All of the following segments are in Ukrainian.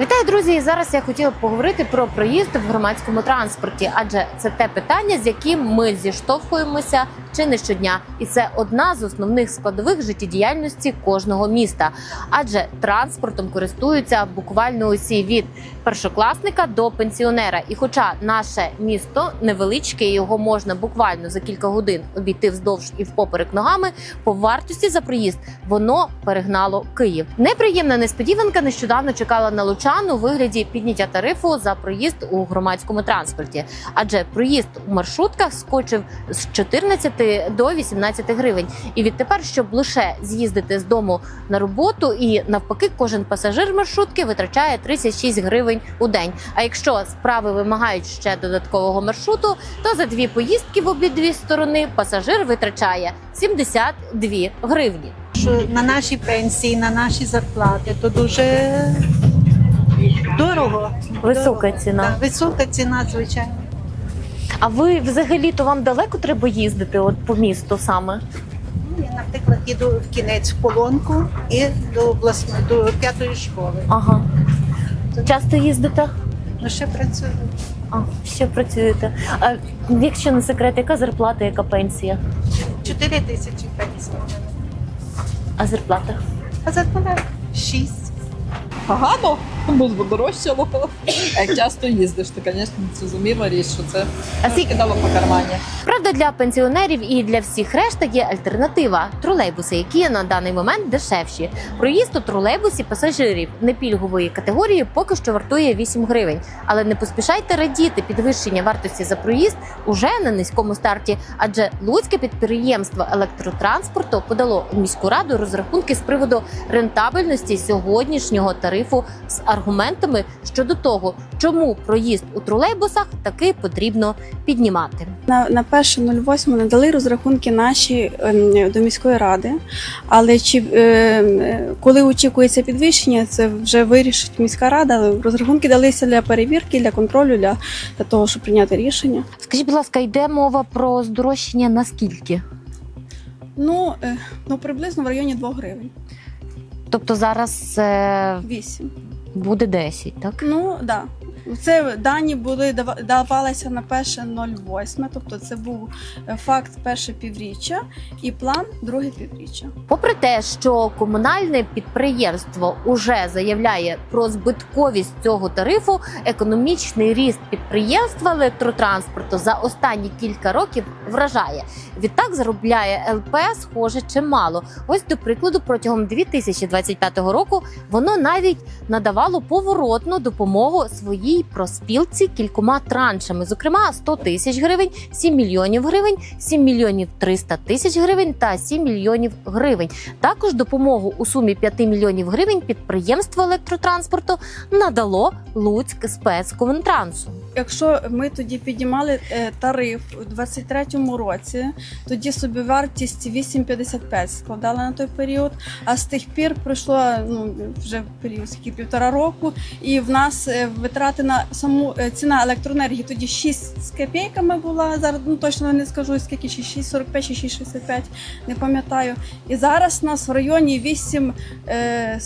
Вітаю, друзі! І зараз я хотіла поговорити про проїзд в громадському транспорті, адже це те питання, з яким ми зіштовхуємося чи не щодня, і це одна з основних складових життєдіяльності кожного міста. Адже транспортом користуються буквально усі від першокласника до пенсіонера. І хоча наше місто невеличке, його можна буквально за кілька годин обійти вздовж і впоперек ногами, по вартості за проїзд воно перегнало Київ. Неприємна несподіванка нещодавно чекала на лучан у вигляді підняття тарифу за проїзд у громадському транспорті, адже проїзд у маршрутках скочив з 14 до 18 гривень. І відтепер, щоб лише з'їздити з дому на роботу, і навпаки, кожен пасажир маршрутки витрачає 36 гривень у день. А якщо справи вимагають ще додаткового маршруту, то за дві поїздки в обидві сторони пасажир витрачає 72 гривні. що на наші пенсії, на наші зарплати, то дуже дорого. Висока Дорого. ціна. Так, висока ціна, звичайно. А ви взагалі то вам далеко треба їздити от по місту саме? Ну, Я, наприклад, їду в кінець в полонку і до обласної, до п'ятої школи. Ага. Часто їздите? Ну, ще працюю. А, ще працюєте. А якщо не секрет, яка зарплата, яка пенсія? Чотири тисячі пенсій. А зарплата? А зарплата шість. Погано, бо подорожчало. А як часто їздиш, то, звісно, зрозуміла річ, що це А скільки- кидало по кармані. Правда, для пенсіонерів і для всіх решта є альтернатива тролейбуси, які на даний момент дешевші. Проїзд у тролейбусі пасажирів непільгової категорії поки що вартує 8 гривень. Але не поспішайте радіти підвищення вартості за проїзд уже на низькому старті. Адже Луцьке підприємство електротранспорту подало в міську раду розрахунки з приводу рентабельності сьогоднішнього тарифу з аргументами щодо того, чому проїзд у тролейбусах таки потрібно піднімати. На, на 1.08 надали розрахунки наші ем, до міської ради, але чи е, е, коли очікується підвищення, це вже вирішить міська рада. Розрахунки далися для перевірки, для контролю, для, для того, щоб прийняти рішення. Скажіть, будь ласка, йде мова про здорожчання наскільки? Ну, е, ну приблизно в районі 2 гривень. Тобто зараз е, 8. буде 10, так? Ну да. Це дані були дава- давалися на 1.08, тобто це був е, факт перше півріччя і план друге півріччя. Попри те, що комунальне підприємство уже заявляє про збитковість цього тарифу, економічний ріст підприємства електротранспорту за останні кілька років вражає. Відтак заробляє ЛП, схоже, чимало. Ось до прикладу, протягом 2025 року воно навіть надавало поворотну допомогу своїй проспілці кількома траншами, зокрема 100 тисяч гривень, 7 мільйонів гривень, 7 мільйонів 300 тисяч гривень та 7 мільйонів гривень. Також допомогу у сумі 5 мільйонів гривень підприємство електротранспорту надало Луцьк спецкомунтрансу. Якщо ми тоді піднімали е, тариф у 23-му році, тоді собівартість 8,55 складала на той період. А з тих пір пройшло ну вже період скільки півтора року, і в нас е, витрати на саму е, ціна електроенергії тоді 6 з копійками була. Зараз ну точно не скажу скільки чи 6,45 чи 6,65, не пам'ятаю. І зараз у нас в районі 8, е,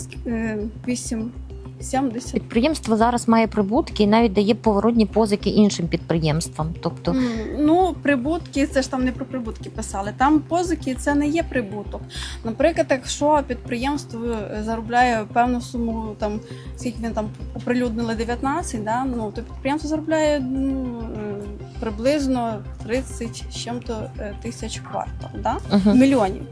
ск- е, 8,70. Підприємство зараз має прибутки і навіть дає поворотні позики іншим підприємствам. Тобто Ну, прибутки, це ж там не про прибутки писали. Там позики це не є прибуток. Наприклад, якщо підприємство е, заробляє певну суму, там скільки він там оприлюднили 19, да, ну то підприємство заробляє ну, е, приблизно 30 з чим-то е, тисяч квартал, да? Мгм. мільйонів.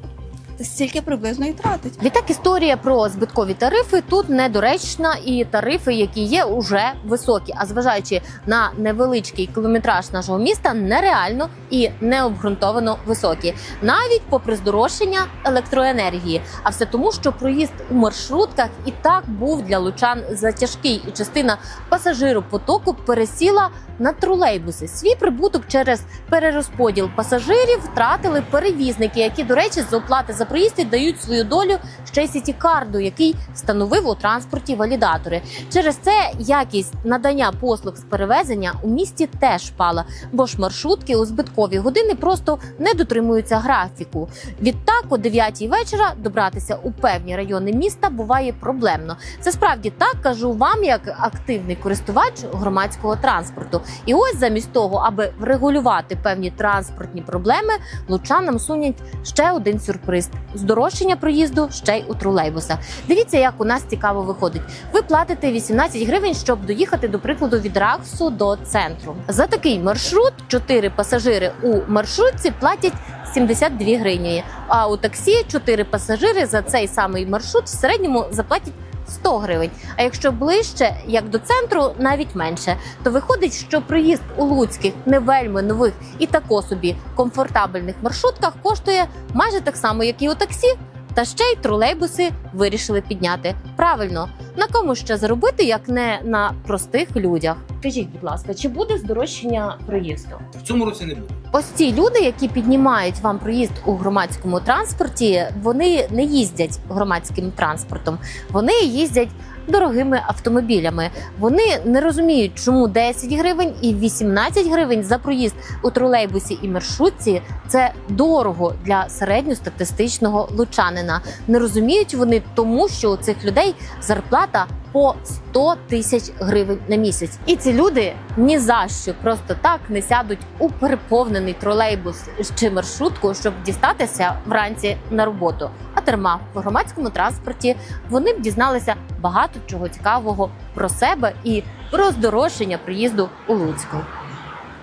Стільки приблизно і тратить. Відтак історія про збиткові тарифи тут недоречна, і тарифи, які є, уже високі. А зважаючи на невеличкий кілометраж нашого міста, нереально і необґрунтовано високі, навіть попри здорожчання електроенергії. А все тому, що проїзд у маршрутках і так був для лучан затяжкий, і частина пасажиропотоку пересіла на тролейбуси. Свій прибуток через перерозподіл пасажирів втратили перевізники, які, до речі, з оплати за проїзд віддають свою долю ще й сіті-карду, який встановив у транспорті валідатори. Через це якість надання послуг з перевезення у місті теж впала, бо ж маршрутки у збиткові години просто не дотримуються графіку. Відтак, о 9 вечора добратися у певні райони міста буває проблемно. Це справді так кажу вам, як активний користувач громадського транспорту. І ось замість того, аби врегулювати певні транспортні проблеми, лучанам сунять ще один сюрприз: здорожчання проїзду ще й у тролейбусах. Дивіться, як у нас цікаво виходить. Ви платите 18 гривень, щоб доїхати, до прикладу, від Раксу до центру. За такий маршрут 4 пасажири у маршрутці платять 72 гривні. А у таксі 4 пасажири за цей самий маршрут в середньому заплатять 100 гривень. А якщо ближче, як до центру, навіть менше, то виходить, що проїзд у луцьких не вельми нових і тако собі комфортабельних маршрутках коштує майже так само, як і у таксі. Та ще й тролейбуси вирішили підняти. Правильно, на кому ще заробити, як не на простих людях. Скажіть, будь ласка, чи буде здорожчання проїзду? В цьому році не буде. Ось ці люди, які піднімають вам проїзд у громадському транспорті, вони не їздять громадським транспортом, вони їздять дорогими автомобілями. Вони не розуміють, чому 10 гривень і 18 гривень за проїзд у тролейбусі і маршрутці це дорого для середньостатистичного лучанина. Не розуміють вони тому, що у цих людей зарплата по 100 тисяч гривень на місяць. І ці люди ні за що просто так не сядуть у переповнений тролейбус чи маршрутку, щоб дістатися вранці на роботу. А терма в громадському транспорті вони б дізналися багато чого цікавого про себе і про здорожчання приїзду у Луцьку.